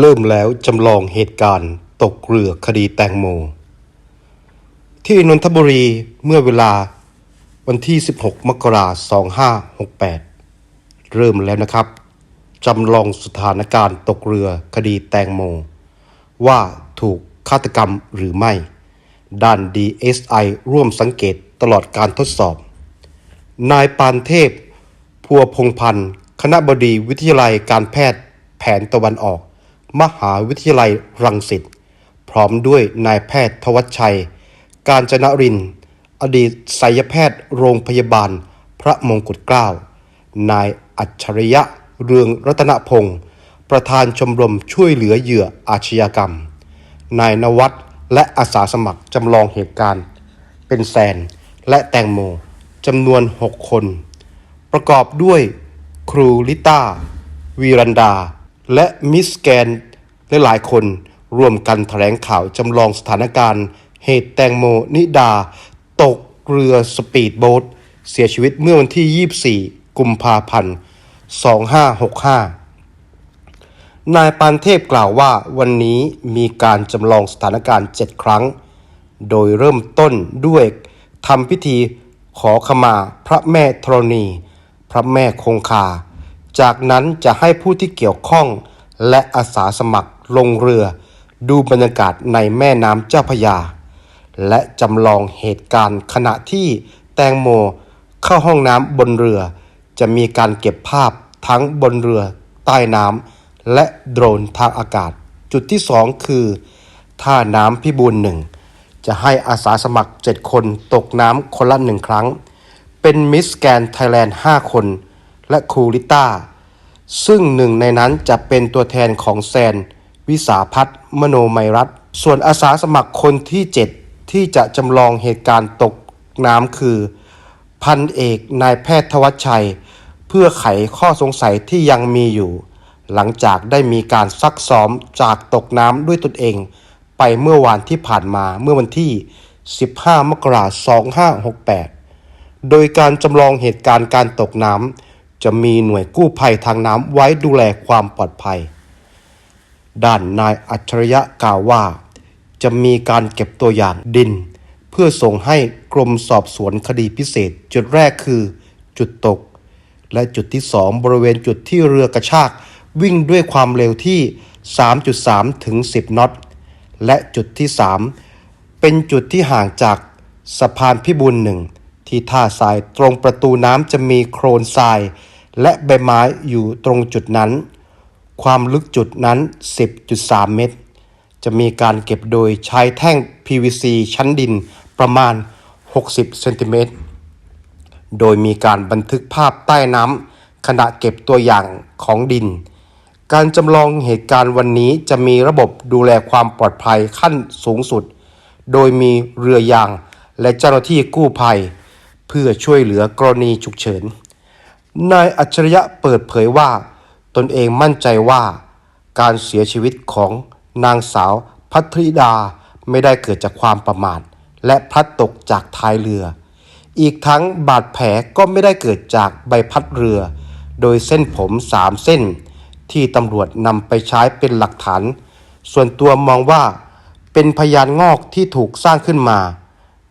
เริ่มแล้วจำลองเหตุการณ์ตกเรือคดีแตงโม ที่นนทบุรีเมื่อเวลาวันที่ 16 มกราคม 2568 เริ่มแล้วนะครับ จำลองสถานการณ์ตกเรือคดีแตงโม ว่าถูกฆาตกรรมหรือไม่ ด้าน DSI ร่วมสังเกตตลอดการทดสอบ นายปานเทพ พัวพงพันธ์ คณะบดีวิทยาลัยการแพทย์แผนตะวันออก มหาวิทยาลัยรังสิต พร้อมด้วยนายแพทย์ทวัชชัย การจนริน อดีตศัลยแพทย์โรงพยาบาล พระมงกุฎเกล้า นายอัจฉริยะเรืองรัตนพงศ์ประธานชมรมช่วยเหลือเหยื่ออาชญากรรม นายนวัดและอาสาสมัครจำลองเหตุการณ์ เป็นแซนและแตงโมจำนวน 6 คน ประกอบด้วยครูลิต้า วีรันดา และมิสแกนและหลายคนร่วมกันแถลงข่าวจำลองสถานการณ์ เหตุแตงโมนิดา ตกเรือสปีดโบ๊ทเสียชีวิตเมื่อวันที่ 24 กุมภาพันธ์ 2565 นายปานเทพกล่าวว่าวันนี้มีการจำลองสถานการณ์ 7 ครั้ง โดยเริ่มต้นด้วยทำพิธีขอขมาพระแม่ธรณี พระแม่คงคา จากนั้นจะให้ผู้ที่เกี่ยวข้องและอาสาสมัครลงเรือ ดูบรรยากาศในแม่น้ำเจ้าพยา และจำลองเหตุการณ์ขณะที่แตงโมเข้าห้องน้ำบนเรือ จะมีการเก็บภาพทั้งบนเรือ ใต้น้ำและโดรนทางอากาศ จุดที่สองคือ ท่าน้ำพิบูลหนึ่งจะให้อาสาสมัคร 7 คนตกน้ำคนละหนึ่งครั้ง เป็นมิสแกนไทยแลนด์ 5 คน และครูลิต้า ซึ่งหนึ่งในนั้นจะเป็นตัวแทนของแซน วิสาพัฒน์มโนไมรัตน์ส่วนอาสาสมัครคนที่ 7 ที่จะจำลองเหตุการณ์ตกน้ำคือ พันเอกนายแพทย์ทวัชชัย เพื่อไขข้อสงสัยที่ยังมีอยู่ หลังจากได้มีการซักซ้อมจากตกน้ำด้วยตนเอง ไปเมื่อวานที่ผ่านมาเมื่อวันที่ 15 มกราคม 2568 โดยการจำลองเหตุการณ์การตกน้ำ จะมีหน่วยกู้ภัยทางน้ำไว้ดูแลความปลอดภัย ด้านนายอัจฉริยะกล่าวว่า จะมีการเก็บตัวอย่างดิน เพื่อส่งให้กรมสอบสวนคดีพิเศษ จุดแรกคือ จุดตก และจุดที่สองบริเวณจุดที่เรือกระชากวิ่งด้วยความเร็วที่ 3.3 ถึง 10 น็อต และจุดที่ 3 เป็นจุดที่ห่างจากสะพานพิบูลหนึ่ง ที่ท่าทรายตรงประตูน้ำจะมีโครนทราย และใบไม้อยู่ตรงจุดนั้น ความลึกจุดนั้น 10.3 เมตร จะมีการเก็บโดยใช้แท่ง PVC ชั้นดินประมาณ 60 เซนติเมตร โดยมีการบันทึกภาพใต้น้ำขณะเก็บตัวอย่างของดิน การจำลองเหตุการณ์วันนี้จะมีระบบดูแลความปลอดภัยขั้นสูงสุด โดยมีเรือยางและเจ้าหน้าที่กู้ภัย เพื่อช่วยเหลือกรณีฉุกเฉิน นายอัจฉริยะเปิดเผยว่า ตนเองมั่นใจว่า การเสียชีวิตของนางสาวพัทริดาไม่ได้เกิดจากความประมาทและพลัดตกจากท้ายเรือ อีกทั้งบาดแผลก็ไม่ได้เกิดจากใบพัดเรือ โดยเส้นผมสามเส้น ที่ตำรวจนำไปใช้เป็นหลักฐาน ส่วนตัวมองว่า เป็นพยานงอกที่ถูกสร้างขึ้นมา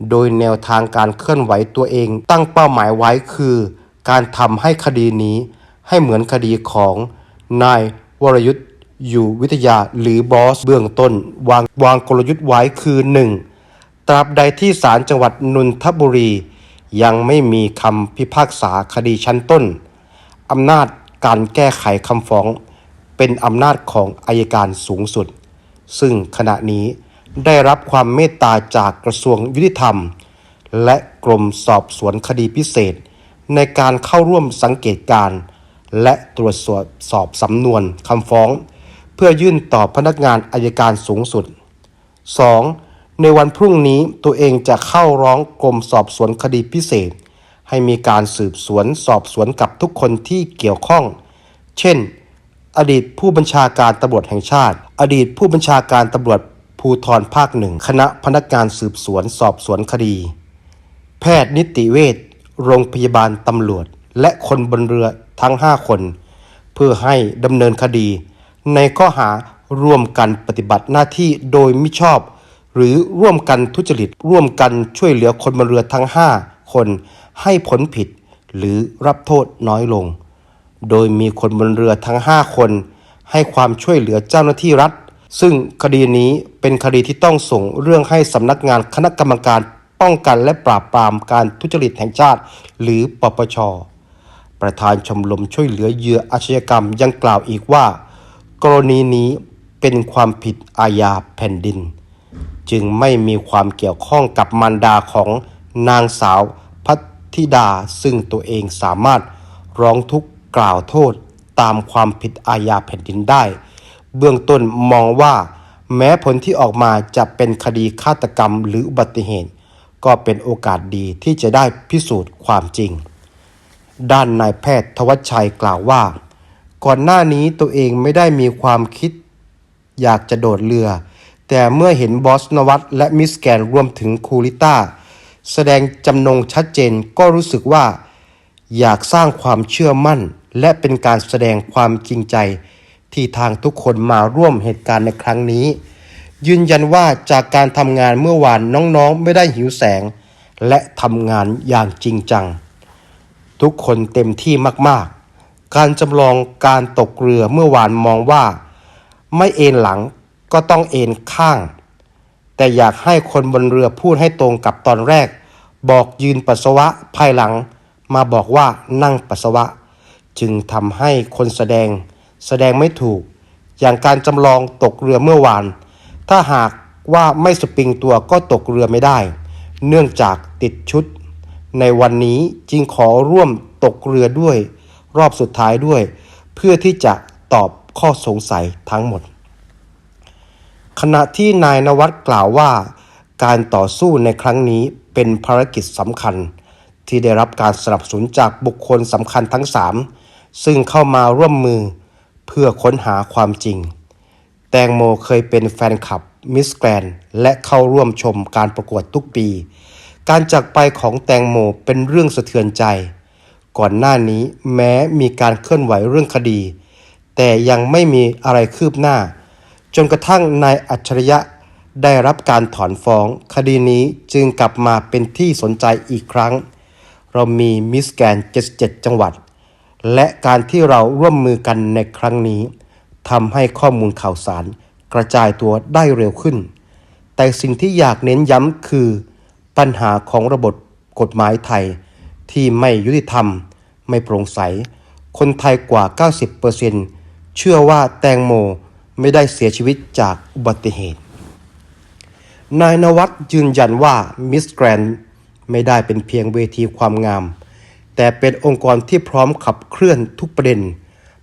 โดยแนวทางการเคลื่อนไหวตัวเอง ตั้งเป้าหมายไว้คือ การทำให้คดีนี้ ให้เหมือนคดีของนายวรยุทธ์อยู่วิทยาหรือบอสเบื้องต้น วางวางกลยุทธ์ไว้คือ 1. ตราบใดที่ศาลจังหวัดนนทบุรี ยังไม่มีคำพิพากษาคดีชั้นต้นอำนาจการแก้ไขคำฟ้อง เป็นอำนาจของอายการสูงสุด ซึ่งขณะนี้ ได้รับความเมตตาจากกระทรวงยุติธรรม และกรมสอบสวนคดีพิเศษ ในการเข้าร่วมสังเกตการณ์และตรวจสอบสอบสำนวนคำฟ้อง เพื่อยื่นต่อพนักงานอายการสูงสุด 2. ในวันพรุ่งนี้ตัวเองจะเข้าร้องกรมสอบสวนคดีพิเศษ ให้มีการสืบสวนสอบสวนกับทุกคนที่เกี่ยวข้อง เช่น อดีตผู้บัญชาการตำรวจแห่งชาติ อดีตผู้บัญชาการตำรวจ ภูธรภาคหนึ่งคณะพนักงานสืบสวนสอบสวนคดี แพทย์นิติเวชโรงพยาบาลตำรวจ และคนบนเรือทั้ง 5 คน เพื่อให้ดำเนินคดี ในข้อหาร่วมกันปฏิบัติหน้าที่โดยมิชอบ หรือร่วมกันทุจริต ร่วมกันช่วยเหลือคนบนเรือทั้ง 5 คนให้พ้นผิด หรือรับโทษน้อยลง โดยมีคนบนเรือทั้ง 5 คน ให้ความช่วยเหลือเจ้าหน้าที่รัฐ ซึ่งคดีนี้เป็นคดีที่ต้องส่งเรื่องให้สำนักงานคณะกรรมการป้องกันและปราบปรามการทุจริตแห่งชาติ หรือปปช ประธานชมรมช่วยเหลือเหยื่ออาชญากรรมยังกล่าวอีกว่า กรณีนี้เป็นความผิดอาญาแผ่นดิน จึงไม่มีความเกี่ยวข้องกับมารดาของนางสาวพัทธิดาซึ่งตัวเองสามารถร้องทุกข์กล่าวโทษตามความผิดอาญาแผ่นดินได้ เบื้องต้นมองว่า แม้ผลที่ออกมาจะเป็นคดีฆาตกรรมหรืออุบัติเหตุ ก็เป็นโอกาสดีที่จะได้พิสูจน์ความจริง ด้านนายแพทย์ทวัชชัยกล่าวว่า ก่อนหน้านี้ตัวเองไม่ได้มีความคิด อยากจะโดดเรือ แต่เมื่อเห็นบอสนวัตและมิสแกนรวมถึงคูลิต้าแสดงจำนงชัดเจนก็รู้สึกว่า อยากสร้างความเชื่อมั่น และเป็นการแสดงความจริงใจ ที่ทางทุกคนมาร่วมเหตุการณ์ในครั้งนี้ ยืนยันว่าจากการทำงานเมื่อวานน้องๆ ไม่ได้หิวแสง และทำงานอย่างจริงจัง ทุกคนเต็มที่มากๆ การจำลองการตกเรือเมื่อวานมองว่า ไม่เอนหลังก็ต้องเอนข้าง แต่อยากให้คนบนเรือพูดให้ตรงกับตอนแรก บอกยืนปัสสาวะภายหลัง มาบอกว่านั่งปัสสาวะ จึงทำให้คนแสดง แสดงไม่ถูก อย่างการจำลองตกเรือเมื่อวาน ถ้าหากว่าไม่สปริงตัวก็ตกเรือไม่ได้ เนื่องจากติดชุด ในวันนี้จึงขอร่วมตกเรือด้วย รอบสุดท้ายด้วย เพื่อที่จะตอบข้อสงสัยทั้งหมด ขณะที่นายนวัดกล่าวว่า การต่อสู้ในครั้งนี้เป็นภารกิจสำคัญ ที่ได้รับการสนับสนุนจากบุคคลสำคัญทั้งสามซึ่งเข้ามาร่วมมือ เพื่อค้นหาความจริง แตงโมเคยเป็นแฟนคลับมิสแกรนและเข้าร่วมชมการประกวดทุกปี การจากไปของแตงโมเป็นเรื่องสะเทือนใจ ก่อนหน้านี้แม้มีการเคลื่อนไหวเรื่องคดี แต่ยังไม่มีอะไรคืบหน้า จนกระทั่งนายอัจฉริยะได้รับการถอนฟ้อง คดีนี้จึงกลับมาเป็นที่สนใจอีกครั้ง เรามีมิสแกน77 จังหวัด และการที่เราร่วมมือกันในครั้งนี้ทำให้ข้อมูลข่าวสารกระจายตัวได้เร็วขึ้น แต่สิ่งที่อยากเน้นย้ำคือ ปัญหาของระบบกฎหมายไทย ที่ไม่ยุติธรรม ไม่โปร่งใส คนไทยกว่า 90%เชื่อว่าแตงโมไม่ได้เสียชีวิตจากอุบัติเหตุ นายนวัดยืนยันว่ามิสแกรนไม่ได้เป็นเพียงเวทีความงาม แต่เป็นองค์กรที่พร้อมขับเคลื่อนทุกประเด็น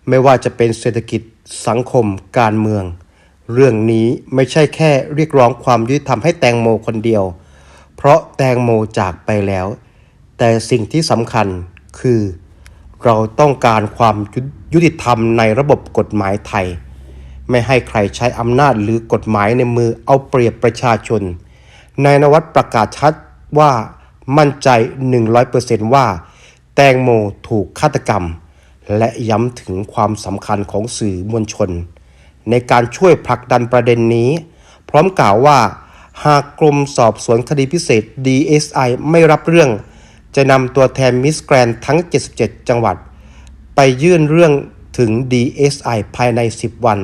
ไม่ว่าจะเป็นเศรษฐกิจสังคม การเมือง เรื่องนี้ไม่ใช่แค่เรียกร้องความยุติธรรมให้แตงโมคนเดียว เพราะแตงโมจากไปแล้ว แต่สิ่งที่สำคัญคือ เราต้องการความยุติธรรมในระบบกฎหมายไทย ไม่ให้ใครใช้อำนาจหรือกฎหมายในมือเอาเปรียบประชาชนนายนวัดประกาศชัดว่ามั่นใจ 100%ว่า แตงโมถูกฆาตกรรม และย้ำถึงความสำคัญของสื่อมวลชน ในการช่วยผลักดันประเด็นนี้ พร้อมกล่าวว่า หากกรมสอบสวนคดีพิเศษ DSI ไม่รับเรื่อง จะนำตัวแทนมิสแกรนทั้ง 77 จังหวัด ไปยื่นเรื่องถึง DSI ภายใน 10 วัน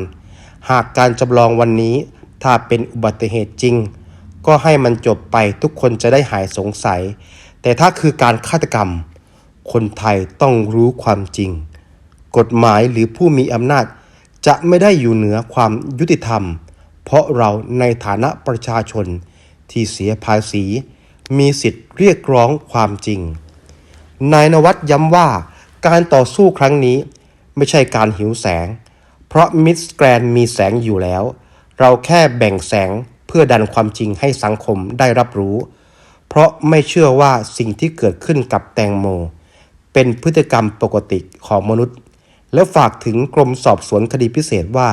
หากการจำลองวันนี้ถ้าเป็นอุบัติเหตุจริง ก็ให้มันจบไปทุกคนจะได้หายสงสัย แต่ถ้าคือการฆาตกรรม คนไทยต้องรู้ความจริง กฎหมายหรือผู้มีอำนาจจะไม่ได้อยู่เหนือความยุติธรรม เพราะเราในฐานะประชาชนที่เสียภาษี มีสิทธิ์เรียกร้องความจริง นายนวัดย้ำว่าการต่อสู้ครั้งนี้ไม่ใช่การหิวแสง เพราะมิสแกรนมีแสงอยู่แล้ว เราแค่แบ่งแสงเพื่อดันความจริงให้สังคมได้รับรู้ เพราะไม่เชื่อว่าสิ่งที่เกิดขึ้นกับแตงโม เป็นพฤติกรรมปกติของมนุษย์ และฝากถึงกรมสอบสวนคดีพิเศษว่า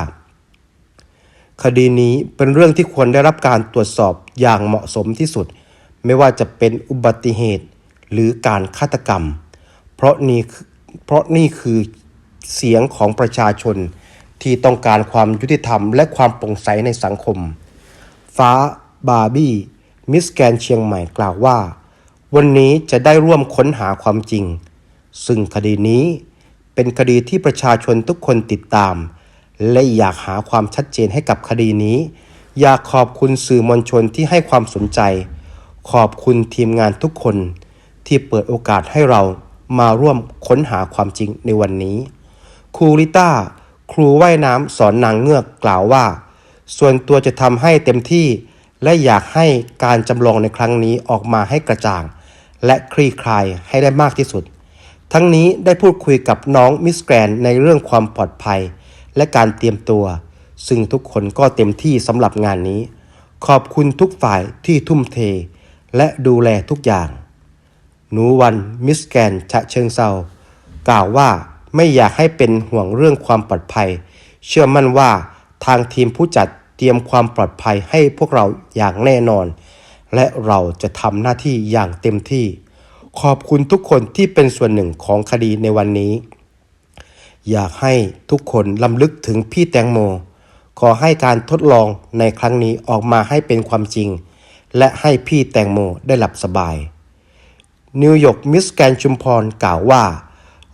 คดีนี้เป็นเรื่องที่ควรได้รับการตรวจสอบอย่างเหมาะสมที่สุด ไม่ว่าจะเป็นอุบัติเหตุหรือการฆาตกรรม เพราะนี่เพราะนี่คือเสียงของประชาชนที่ต้องการความยุติธรรมและความโปร่งใสในสังคม ฟ้าบาร์บี้ มิสแกรนเชียงใหม่กล่าวว่า วันนี้จะได้ร่วมค้นหาความจริง ซึ่งคดีนี้เป็นคดีที่ประชาชนทุกคนติดตาม และอยากหาความชัดเจนให้กับคดีนี้ อยากขอบคุณสื่อมวลชนที่ให้ความสนใจ ขอบคุณทีมงานทุกคน ที่เปิดโอกาสให้เรามาร่วมค้นหาความจริงในวันนี้ครูลิต้าครูว่ายน้ำสอนนางเงือกกล่าวว่า ส่วนตัวจะทำให้เต็มที่และอยากให้การจำลองในครั้งนี้ออกมาให้กระจ่าง และคลี่คลายให้ได้มากที่สุด ทั้งนี้ได้พูดคุยกับน้องมิสแกรนในเรื่องความปลอดภัย และการเตรียมตัว ซึ่งทุกคนก็เต็มที่สำหรับงานนี้ ขอบคุณทุกฝ่ายที่ทุ่มเท และดูแลทุกอย่าง หนูวันมิสแกรนฉะเชิงเซากล่าวว่าไม่อยากให้เป็นห่วงเรื่องความปลอดภัย เชื่อมั่นว่าทางทีมผู้จัดเตรียมความปลอดภัยให้พวกเราอย่างแน่นอน และเราจะทำหน้าที่อย่างเต็มที่ ขอบคุณทุกคนที่เป็นส่วนหนึ่งของคดีในวันนี้ อยากให้ทุกคนลำลึกถึงพี่แตงโม ขอให้การทดลองในครั้งนี้ออกมาให้เป็นความจริง และให้พี่แตงโมได้หลับสบาย นิวยอร์กมิสแกนชุมพรกล่าวว่า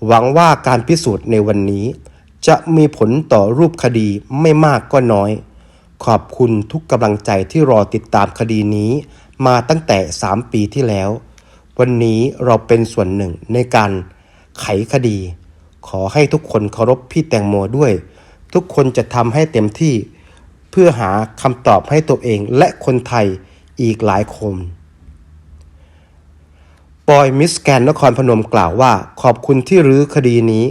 หวังว่าการพิสูจน์ในวันนี้ จะมีผลต่อรูปคดีไม่มากก็น้อย ขอบคุณทุกกำลังใจที่รอติดตามคดีนี้ มาตั้งแต่ 3 ปีที่แล้ว วันนี้เราเป็นส่วนหนึ่งในการไขคดี ขอให้ทุกคนเคารพพี่แตงโมด้วย ทุกคนจะทำให้เต็มที่ เพื่อหาคำตอบให้ตัวเองและคนไทยอีกหลายคนปอยมิสแกรนนครพนมกล่าวว่า ขอบคุณที่รื้อคดีนี้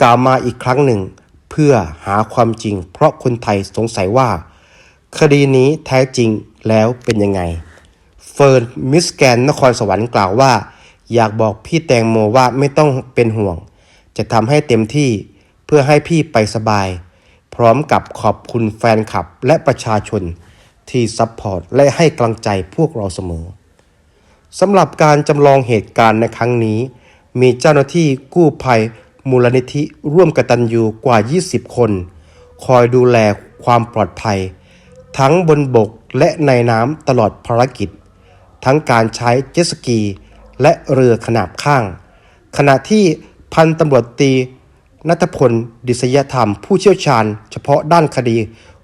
กล่าวมาอีกครั้งหนึ่ง เพื่อหาความจริง เพราะคนไทยสงสัยว่า คดีนี้แท้จริงแล้วเป็นยังไง เฟิร์นมิสแกนนครสวรรค์กล่าวว่า อยากบอกพี่แตงโมว่าไม่ต้องเป็นห่วง จะทำให้เต็มที่เพื่อให้พี่ไปสบาย พร้อมกับขอบคุณแฟนคลับและประชาชนที่ซัพพอร์ตและให้กำลังใจพวกเราเสมอสำหรับการจำลองเหตุการณ์ในครั้งนี้ มีเจ้าหน้าที่กู้ภัยมูลนิธิร่วมกตัญญูกว่า 20 คน คอยดูแลความปลอดภัย ทั้งบนบกและในน้ำตลอดภารกิจ ทั้งการใช้เจ็ตสกี และเรือขนาบข้าง ขณะที่พันตำรวจตีนัทพล ดิษยธรรม ผู้เชี่ยวชาญ เฉพาะด้านคดี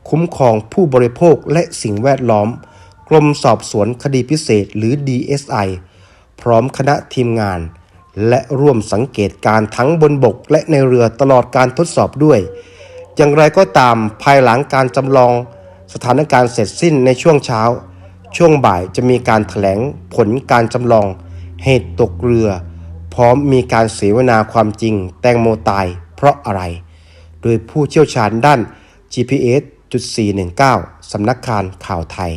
คุ้มครองผู้บริโภคและสิ่งแวดล้อม กรมสอบสวนคดีพิเศษหรือ DSI พร้อมคณะทีมงาน และร่วมสังเกตการทั้งบนบกและในเรือตลอดการทดสอบด้วย อย่างไรก็ตามภายหลังการจำลองสถานการณ์เสร็จสิ้นในช่วงเช้า ช่วงบ่ายจะมีการถแถลงผลการจำลองเหตุตกเรือ พร้อมมีการเสวนาความจริงแตงโมตายเพราะอะไร โดยผู้เชี่ยวชาญด้าน GPS.419 สำนักข่าวข่าวไทย